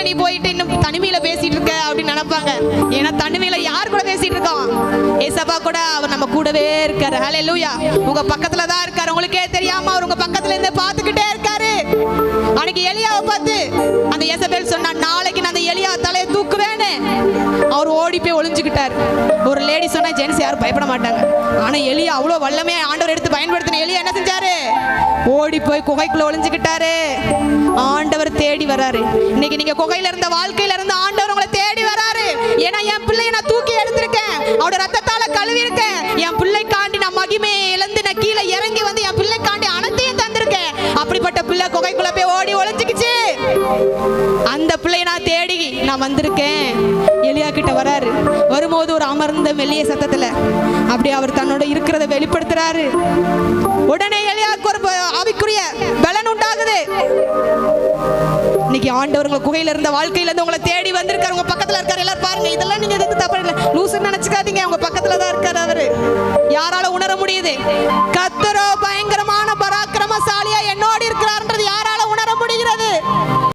என்ன நீ போயிட்டு இன்னும் தனிமையில பேசிட்டு இருக்க அப்படின்னு நினைப்பாங்க. ஏன்னா தனிமையில யார் கூட பேசிட்டு இருக்கோம் ஏசப்பா கூட அவர் நம்ம கூடவே இருக்காரு. ஹலே லூயா உங்க பக்கத்துல தான் இருக்காரு. உங்களுக்கே தெரியாம அவர் உங்க பக்கத்துல இருந்து பாத்துக்கிட்டே இருக்காரு. அன்னைக்கு எலியாவை பார்த்து அந்த எசபேல் சொன்னா நாளைக்கு நான் அந்த எலியா தலையை தூக்குவேன்னு. அவர் ஓடி போய் ஒளிஞ்சுக்கிட்டார். ஒரு லேடி சொன்னா ஜென்ஸ் யாரும் பயப்பட மாட்டாங்க. ஆனா எலியா அவ்வளோ வல்லமே ஆண்டவர் எடுத்து பயன்படுத்தின எலியா என்ன செஞ்ச ஓடி போய் குகைக்குள்ள ஒளிஞ்சுக்கிட்டாரு ஆண்டவர் தேடி வராரு. இன்னைக்கு நீங்க குகையில இருந்த வாழ்க்கையில இருந்து ஆண்டவர் உங்களை தேடி வராரு. ஏன்னா என் பிள்ளைய நான் தூக்கி எடுத்திருக்கேன். அவரோட ரத்தத்தால கழுவி இருக்கேன் என் பிள்ளைக்காண்டி நான் மகிமையை இழந்து நான் கீழே இறங்கி வந்து என் பிள்ளைக்காண்டி அனைத்தையும் தந்திருக்கேன். அப்படிப்பட்ட பிள்ளை குகைக்குள்ள போய் ஓடி ஒளிஞ்சுக்கிச்சு. அந்த பிள்ளைய நான் தேடி நான் வந்திருக்கேன். எலியா கிட்ட வராரு. வரும்போது ஒரு அமர்ந்த மெல்லிய சத்தத்துல அப்படி அவர் தன்னோட இருக்கிறத வெளிப்படுத்துறாரு. உடனே இன்னைக்கு ஆண்டவர் உங்களை குகையில இருந்த வாழ்க்கையில இருந்து உங்களை தேடி வந்திருக்காரு. உங்க பக்கத்துல இருக்காரு. எல்லாரும் பாருங்க இதெல்லாம் நீங்க எதுக்கு தப்பு இல்லை லூசுன்னு நினைச்சுக்காதீங்க. உங்க பக்கத்துல தான் இருக்காரு அவரு. யாரால உணர முடியுது? கத்தரோ பயங்கரமா